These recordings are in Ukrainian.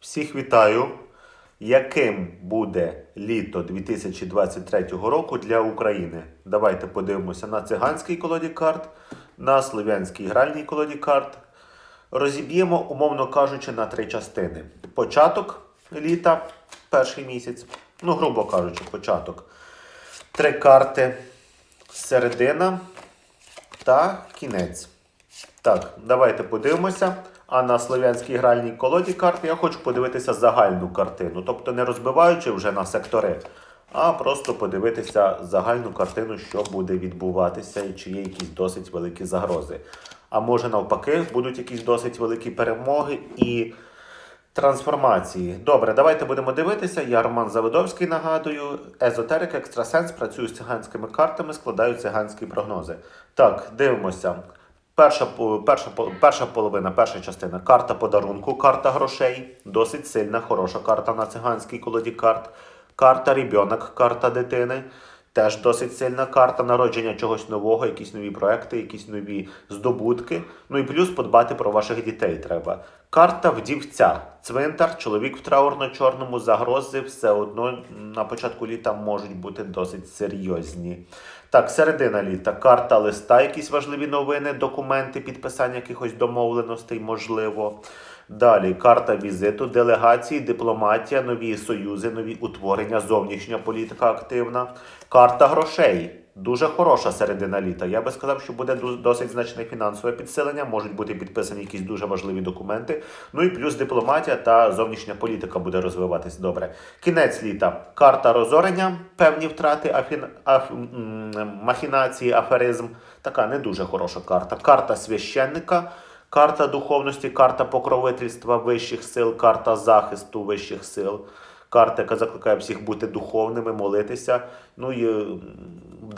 Всіх вітаю! Яким буде літо 2023 року для України? Давайте подивимося на циганській колоді карт, на слов'янській гральній колоді карт. Розіб'ємо, умовно кажучи, на три частини: початок літа, перший місяць, ну, грубо кажучи, початок. Три карти, середина та кінець. Так, давайте подивимося. А на слов'янській гральній колоді карт я хочу подивитися загальну картину. Тобто не розбиваючи вже на сектори, а просто подивитися загальну картину, що буде відбуватися і чи є якісь досить великі загрози. А може навпаки, будуть якісь досить великі перемоги і трансформації. Добре, давайте будемо дивитися. Я Роман Заводовський нагадую. Езотерик, екстрасенс, працюю з циганськими картами, складаю циганські прогнози. Так, дивимося. Перша, перша, перша половина, перша частина. Карта подарунку, карта грошей. Досить сильна, хороша карта на циганській колоді карт. Карта рібьонок, карта дитини. Теж досить сильна карта народження чогось нового, якісь нові проекти, якісь нові здобутки. Ну і плюс подбати про ваших дітей треба. Карта вдівця. Цвинтар, чоловік в траурно-чорному, загрози все одно на початку літа можуть бути досить серйозні. Так, середина літа. Карта листа, якісь важливі новини, документи, підписання якихось домовленостей, можливо. Далі карта візиту, делегації, дипломатія, нові союзи, нові утворення, зовнішня політика активна. Карта грошей. Дуже хороша середина літа. Я би сказав, що буде досить значне фінансове підсилення, можуть бути підписані якісь дуже важливі документи. Ну і плюс дипломатія та зовнішня політика буде розвиватись добре. Кінець літа. Карта розорення, певні втрати, афін... аф... махінації, аферизм. Така не дуже хороша карта. Карта священника. Карта духовності, карта покровительства вищих сил, карта захисту вищих сил, карта, яка закликає всіх бути духовними, молитися, ну і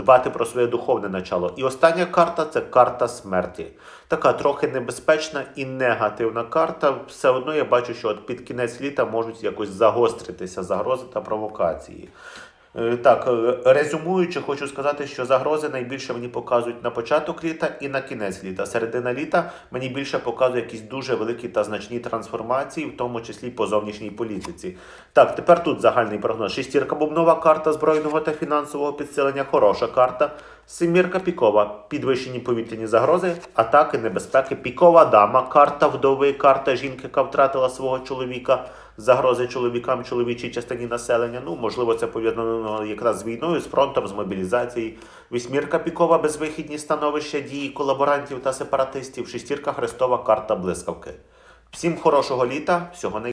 дбати про своє духовне начало. І остання карта це карта смерті. Така трохи небезпечна і негативна карта. Все одно я бачу, що от під кінець літа можуть якось загостритися загрози та провокації. Е, Так, е, резюмуючи, хочу сказати, що загрози найбільше мені показують на початок літа і на кінець літа. Середина літа мені більше показує якісь дуже великі та значні трансформації, в тому числі по зовнішній політиці. Так, тепер тут загальний прогноз. Шістірка бубнова карта збройного та фінансового підсилення. Хороша карта. Семірка пікова, підвищені повітряні загрози, атаки, небезпеки. Пікова дама, карта вдови, карта жінки, яка втратила свого чоловіка, загрози чоловікам, чоловічій частині населення. Ну, можливо, це пов'язано якраз з війною, з фронтом, з мобілізацією. Вісьмірка пікова, безвихідні становища дії колаборантів та сепаратистів. Шестірка хрестова, карта блискавки. Всім хорошого літа, всього най...